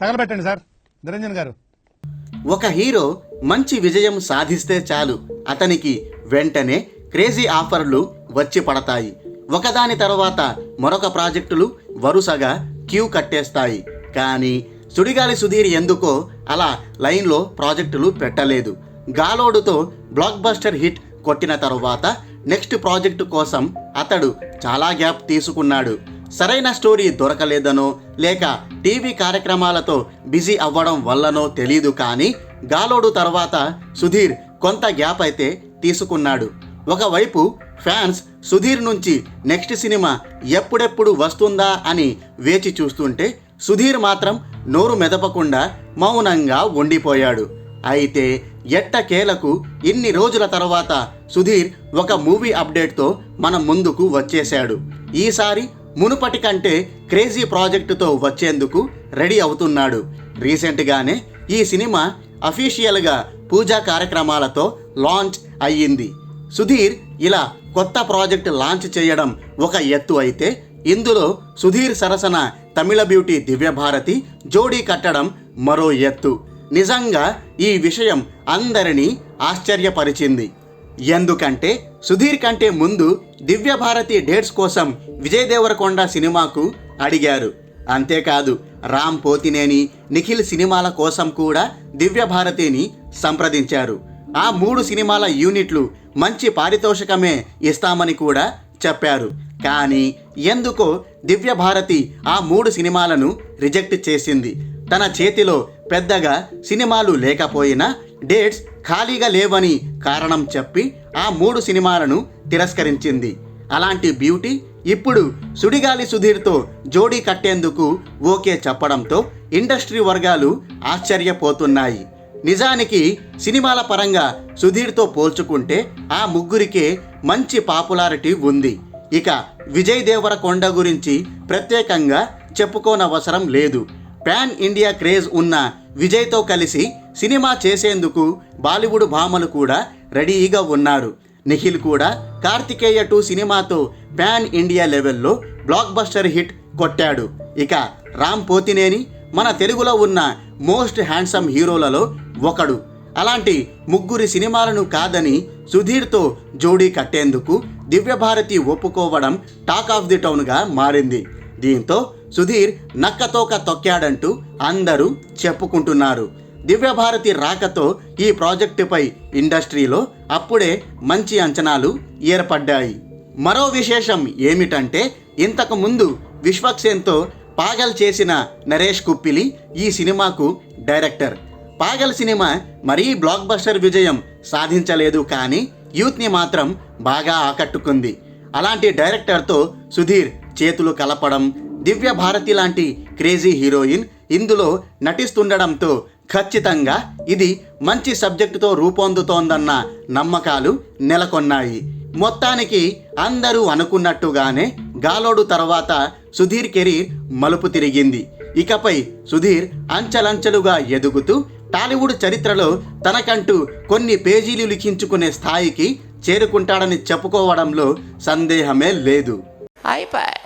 తగలబెట్టండి sir. Niranjan గారు. ఒక hero మంచి విజయం సాధిస్తే చాలు. అతనికి వెంటనే క్రేజీ ఆఫర్లు వచ్చి పడతాయి. ఒకదాని తర్వాత మరొక ప్రాజెక్టులు వరుసగా క్యూ కట్టేస్తాయి. కానీ సుడిగాలి సుధీర్ ఎందుకో అలా లైన్లో ప్రాజెక్టులు పెట్టలేదు. గాలోడుతో బ్లాక్ బస్టర్ హిట్ కొట్టిన తరువాత నెక్స్ట్ ప్రాజెక్టు కోసం అతడు చాలా గ్యాప్ తీసుకున్నాడు. సరైన స్టోరీ దొరకలేదనో లేక టీవీ కార్యక్రమాలతో బిజీ అవ్వడం వల్లనో తెలీదు కానీ గాలోడు తర్వాత సుధీర్ కొంత గ్యాప్ అయితే తీసుకున్నాడు. ఒకవైపు ఫ్యాన్స్ సుధీర్ నుంచి నెక్స్ట్ సినిమా ఎప్పుడెప్పుడు వస్తుందా అని వేచి చూస్తుంటే సుధీర్ మాత్రం నోరు మెదపకుండా మౌనంగా ఉండిపోయాడు. అయితే ఎట్టకేలకు ఇన్ని రోజుల తర్వాత సుధీర్ ఒక మూవీ అప్డేట్తో మన ముందుకు వచ్చేశాడు. ఈసారి మునుపటి కంటే క్రేజీ ప్రాజెక్టుతో వచ్చేందుకు రెడీ అవుతున్నాడు. రీసెంట్గానే ఈ సినిమా అఫీషియల్గా పూజా కార్యక్రమాలతో లాంచ్ అయ్యింది. సుధీర్ ఇలా కొత్త ప్రాజెక్ట్ లాంచ్ చేయడం ఒక ఎత్తు అయితే ఇందులో సుధీర్ సరసన తమిళ బ్యూటీ దివ్యభారతి జోడీ కట్టడం మరో ఎత్తు. నిజంగా ఈ విషయం అందరినీ ఆశ్చర్యపరిచింది. ఎందుకంటే సుధీర్ కంటే ముందు దివ్యభారతి డేట్స్ కోసం విజయ్ దేవరకొండ సినిమాకు అడిగారు. అంతేకాదు రామ్ పోతినేని నిఖిల్ సినిమాల కోసం కూడా దివ్యభారతిని సంప్రదించారు. ఆ మూడు సినిమాల యూనిట్లు మంచి పారితోషికమే ఇస్తామని కూడా చెప్పారు. కానీ ఎందుకో దివ్యభారతి ఆ మూడు సినిమాలను రిజెక్ట్ చేసింది. తన చేతిలో పెద్దగా సినిమాలు లేకపోయినా డేట్స్ ఖాళీగా లేవని కారణం చెప్పి ఆ మూడు సినిమాలను తిరస్కరించింది. అలాంటి బ్యూటీ ఇప్పుడు సుడిగాలి సుధీర్తో జోడీ కట్టేందుకు ఓకే చెప్పడంతో ఇండస్ట్రీ వర్గాలు ఆశ్చర్యపోతున్నాయి. నిజానికి సినిమాల పరంగా సుధీర్తో పోల్చుకుంటే ఆ ముగ్గురికే మంచి పాపులారిటీ ఉంది. ఇక విజయ్ దేవరకొండ గురించి ప్రత్యేకంగా చెప్పుకోనవసరం లేదు. పాన్ ఇండియా క్రేజ్ ఉన్న విజయ్తో కలిసి సినిమా చేసేందుకు బాలీవుడ్ భామలు కూడా రెడీగా ఉన్నారు. నిఖిల్ కూడా కార్తికేయ టూ సినిమాతో పాన్ ఇండియా లెవెల్లో బ్లాక్ బస్టర్ హిట్ కొట్టాడు. ఇక రామ్ పోతినేని మన తెలుగులో ఉన్న మోస్ట్ హ్యాండ్సమ్ హీరోలలో ఒకడు. అలాంటి ముగ్గురి సినిమాలను కాదని సుధీర్తో జోడీ కట్టేందుకు దివ్యభారతి ఒప్పుకోవడం టాక్ ఆఫ్ ది టౌన్గా మారింది. దీంతో సుధీర్ నక్కతోక తొక్కాడంటూ అందరూ చెప్పుకుంటున్నారు. దివ్యభారతి రాకతో ఈ ప్రాజెక్టుపై ఇండస్ట్రీలో అప్పుడే మంచి అంచనాలు ఏర్పడ్డాయి. మరో విశేషం ఏమిటంటే ఇంతకుముందు విశ్వక్సేన్తో పాగల్ చేసిన నరేష్ కుప్పిలి ఈ సినిమాకు డైరెక్టర్. పాగల్ సినిమా మరీ బ్లాక్ బస్టర్ విజయం సాధించలేదు కానీ యూత్ని మాత్రం బాగా ఆకట్టుకుంది. అలాంటి డైరెక్టర్తో సుధీర్ చేతులు కలపడం దివ్య భారతి లాంటి క్రేజీ హీరోయిన్ ఇందులో నటిస్తుండడంతో ఖచ్చితంగా ఇది మంచి సబ్జెక్టుతో రూపొందుతోందన్న నమ్మకాలు నెలకొన్నాయి. మొత్తానికి అందరూ అనుకున్నట్టుగానే గాలోడు తర్వాత సుధీర్ కెరీర్ మలుపు తిరిగింది. ఇకపై సుధీర్ అంచెలంచెలుగా ఎదుగుతూ టాలీవుడ్ చరిత్రలో తనకంటూ కొన్ని పేజీలు లిఖించుకునే స్థాయికి చేరుకుంటాడని చెప్పుకోవడంలో సందేహమే లేదు. అయిపోయి